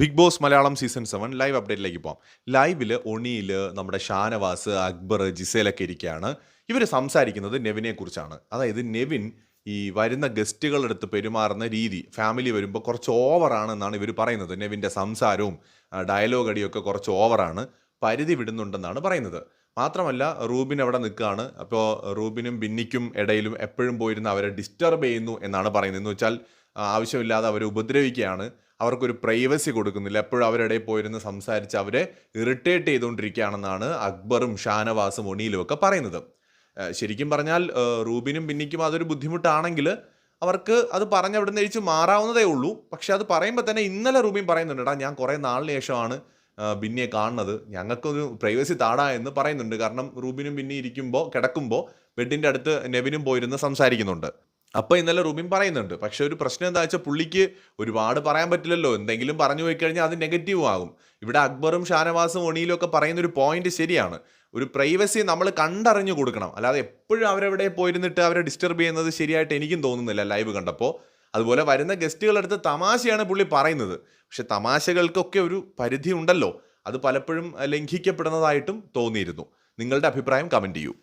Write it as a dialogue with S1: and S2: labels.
S1: Bigg Boss Malayalam season seven live അപ്ഡേറ്റിലേക്ക് പോകാം ലൈവിൽ ഒണിയിൽ നമ്മുടെ ഷാനവാസ് അക്ബർ ജിസേലൊക്കെ ഇരിക്കുകയാണ് ഇവർ സംസാരിക്കുന്നത് നെവിനെ കുറിച്ചാണ്. അതായത് നെവിൻ ഈ വരുന്ന ഗസ്റ്റുകളുടെ അടുത്ത് പെരുമാറുന്ന രീതി ഫാമിലി വരുമ്പോൾ കുറച്ച് ഓവറാണ് എന്നാണ് ഇവർ പറയുന്നത്. നെവിന്റെ സംസാരവും ഡയലോഗ് അടിയൊക്കെ കുറച്ച് ഓവറാണ് പരിധി വിടുന്നുണ്ടെന്നാണ് പറയുന്നത്. മാത്രമല്ല റൂബിൻ അവിടെ നിൽക്കുകയാണ്. അപ്പോൾ റൂബിനും ബിന്നിക്കും ഇടയിലും എപ്പോഴും പോയിരുന്ന അവരെ ഡിസ്റ്റർബ് ചെയ്യുന്നു എന്നാണ് പറയുന്നത്. എന്ന് വെച്ചാൽ ആവശ്യമില്ലാതെ അവരെ ഉപദ്രവിക്കുകയാണ്. അവർക്കൊരു പ്രൈവസി കൊടുക്കുന്നില്ല. എപ്പോഴും അവരുടെ പോയിരുന്ന് സംസാരിച്ച് അവരെ ഇറിറ്റേറ്റ് ചെയ്തുകൊണ്ടിരിക്കുകയാണെന്നാണ് അക്ബറും ഷാനവാസും ഒണിയിലും ഒക്കെ പറയുന്നത്. ശരിക്കും പറഞ്ഞാൽ റൂബിനും ബിന്നിക്കും അതൊരു ബുദ്ധിമുട്ടാണെങ്കിൽ അവർക്ക് അത് പറഞ്ഞ് അവിടെ നിന്ന് ഇഴിച്ച് മാറാവുന്നതേ ഉള്ളൂ. പക്ഷെ അത് പറയുമ്പോൾ തന്നെ ഇന്നലെ റൂബിൻ പറയുന്നുണ്ട് "എടാ, ഞാൻ കുറേ നാളിന് ശേഷമാണ് ബിന്നിയെ കാണുന്നത്. ഞങ്ങൾക്കൊരു പ്രൈവസി താടാ എന്ന് പറയുന്നുണ്ട്. കാരണം റൂബിനും ബിന്നി ഇരിക്കുമ്പോൾ കിടക്കുമ്പോൾ ബെഡിന്റെ അടുത്ത് നെവിനും പോയിരുന്ന് സംസാരിക്കുന്നുണ്ട്. അപ്പോൾ ഇന്നലെ റുബിൻ പറയുന്നുണ്ട് പക്ഷെ ഒരു പ്രശ്നം എന്താ വെച്ചാൽ പുള്ളിക്ക് ഒരുപാട് പറയാൻ പറ്റില്ലല്ലോ. എന്തെങ്കിലും പറഞ്ഞു പോയി കഴിഞ്ഞാൽ അത് നെഗറ്റീവ് ആകും. ഇവിടെ അക്ബറും ഷാനവാസും ഒണിയിലും ഒക്കെ പറയുന്ന ഒരു പോയിന്റ് ശരിയാണ്. ഒരു പ്രൈവസി നമ്മൾ കണ്ടറിഞ്ഞു കൊടുക്കണം. അല്ലാതെ എപ്പോഴും അവരെവിടെ പോയിരുന്നിട്ട് അവരെ ഡിസ്റ്റർബ് ചെയ്യുന്നത് ശരിയായിട്ട് എനിക്കും തോന്നുന്നില്ല ലൈവ് കണ്ടപ്പോൾ അതുപോലെ വരുന്ന ഗസ്റ്റുകളടുത്ത് തമാശയാണ് പുള്ളി പറയുന്നത്. പക്ഷെ തമാശകൾക്കൊക്കെ ഒരു പരിധി ഉണ്ടല്ലോ. അത് പലപ്പോഴും ലംഘിക്കപ്പെടുന്നതായിട്ടും തോന്നിയിരുന്നു. നിങ്ങളുടെ അഭിപ്രായം കമന്റ് ചെയ്യൂ.